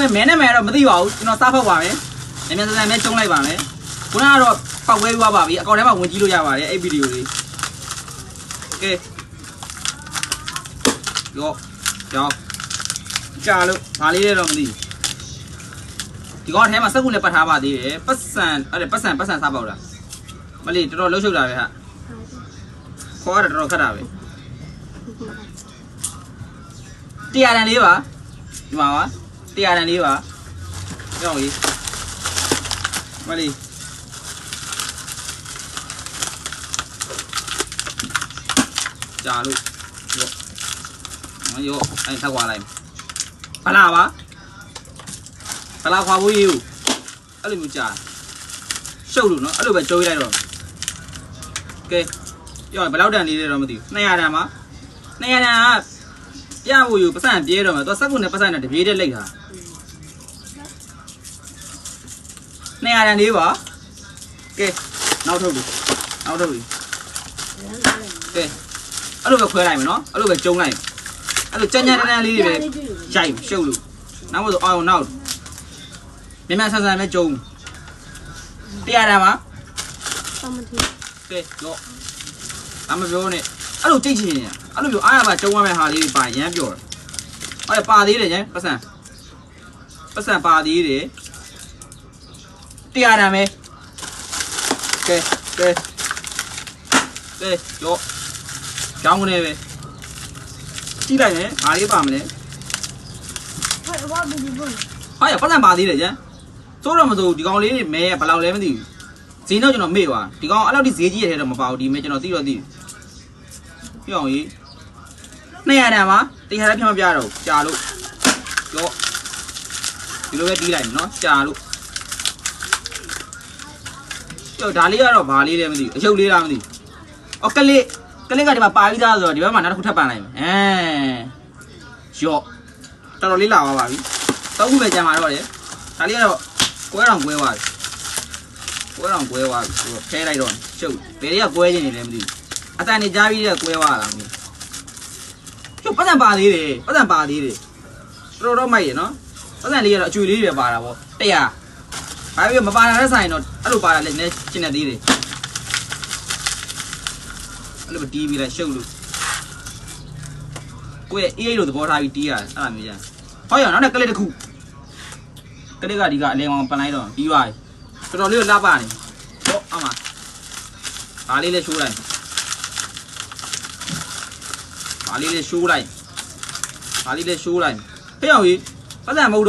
လုံးပဲမဲနဲ့မဲတော့မသိပါဘူးကျွန်တော်စားဖောက်ပါမယ်နည်းနည်းစစမ်းပဲကျုံလိုက်ပါမယ်ခုနကတော့ပောက်ဝဲပြီးသွားပါပြီအကောင့်ထဲမှာဝင်ကြည့်လို့ရပါတယ်အဲ့ဗီဒီယိုလေးကဲရောရောကြာလို့ဘာလေးလဲတော့မသိဒီကောင်ထဲမှာစက်ကူလည်းပတ်ထားပါသေးတယ်ပတ်စံအဲ့ပတ်စံပတ်စံစားပေါက်လားမလေးတော်တော်လှုပ်ရှုပ်တာပဲဟာခေါ်ရတာတော်တော်ခက်တာပဲတရားတန်လေးပါဒီမှာပါ တရားတန်လေးပါကြောက်ကြီးမလေးကြာလို့ရောမရောအဲ့ထောက်သွားလိုက်ဖလာပါဖလာခွာဖို့ရေးဦးအဲ့လိုမျိုးကြာရှုပ်လို့နော်အဲ့လိုပဲကြိုးလိုက်တော့ကဲရောဘယ်လောက်တန်လေးလဲတော့မသိဘူး200တန်ပါ200တန်က ပြဖို့ယူပတ်စံပြေးတော့မယ်သူစက်ကုနဲ့ပတ်စံနဲ့တပြေးတည်းလိုက်တာ200တန်လေးပါကဲနောက်ထုတ်ပြီနောက်ထုတ်ပြီကဲအဲ့လိုပဲခွဲလိုက်မယ်နော်အဲ့လိုပဲကျုံလိုက်အဲ့လိုကြမ်းကြမ်းတန်းတန်းလေးတွေပဲရိုက်ရှုပ်လို့နောက်မို့ဆိုအောင်နောက်မြန်မြန်ဆန်ဆန်ပဲကြုံတရားတမ်းပါတော့မထီကဲတော့အမပြောနဲ့အဲ့လိုကြိတ်ချင်နေတာ အဲ့လိုမျိုးအားရပါကြုံရမယ့်ဟာလေးတွေပါရမ်းပြောတယ်အဲ့ပါသေးတယ်ညပတ်စံပတ်စံပါသေးတယ်တရားတမ်းပဲကဲကဲကဲတော့ကြောင်းနေပဲကြည့်လိုက်မယ်ဘာလေးပါမလဲဟဲ့ဘာဘီဘီဘုံဟာရပတ်စံပါသေးတယ်ကျန်စိုးတော့မစိုးဒီကောင်လေးတွေမဲဘယ်လောက်လဲမသိဘူးဈေးတော့ကျွန်တော်မေ့သွားဒီကောင်အဲ့လောက်ထိဈေးကြီးရတဲ့တော့မပါဘူးဒီမဲကျွန်တော်သိတော့သိပြအောင်ကြီး 200တန်ပါတရားလည်းပြမပြတော့ကြာလို့ရောဒီလိုပဲတီးလိုက်မယ်နော်ကြာလို့ကျော်ဒါလေးကတော့ဘာလေးလဲမသိဘူးအယုတ်လေးလားမသိဘူးအော်ကလေးကလေးကဒီမှာပါပြီးသားဆိုတော့ဒီဘက်မှာနောက်တစ်ခုထပ်ပန်လိုက်မယ်အဲရော့တော်တော်လေးလာပါပါပြီတော့ခုပဲကြံပါတော့တယ်ဒါလေးကတော့ကွဲတော်ကွဲသွားပြီကွဲတော်ကွဲသွားပြီဆိုတော့ဖဲလိုက်တော့ရှုပ်ဘယ်တွေကကွဲနေနေလဲမသိဘူးအတန်နေကြားပြီးတော့ကွဲသွားတာမသိဘူးကျု ပ်ပတ်စံပါသေးတယ်ပတ်စံပါသေးတယ်တော်တော်မိုက်ရနော်ပတ်စံလေးကတော့အကျွေလေးတွေပါတာပေါ့တရားဘာဖြစ်မပါတာတဲ့ဆိုင်တော့အဲ့လိုပါတာလည်းနည်းရှင်းနေသေးတယ်အဲ့လိုတီးပြီးလိုက်ရှုပ်လို့ကိုယ့်ရဲ့အေးအေးလို့သဘောထားပြီးတီးရတယ်အဲ့လိုမျိုးကြဟောရနောက်နဲ့ကလေးတစ်ခုကလေးကဒီကအလဲမောင်ပန်လိုက်တော့ပြီးသွားပြီတော်တော်လေးကိုလှပနေဟောအမဘာလေးလေးရှိုးလိုက်ဘာ လေးလေးရှိုးလိုက်ဘာလေးလေးရှိုးလိုက်ဖေးအောင်ကြီးပတ်စံမဟုတ်တော့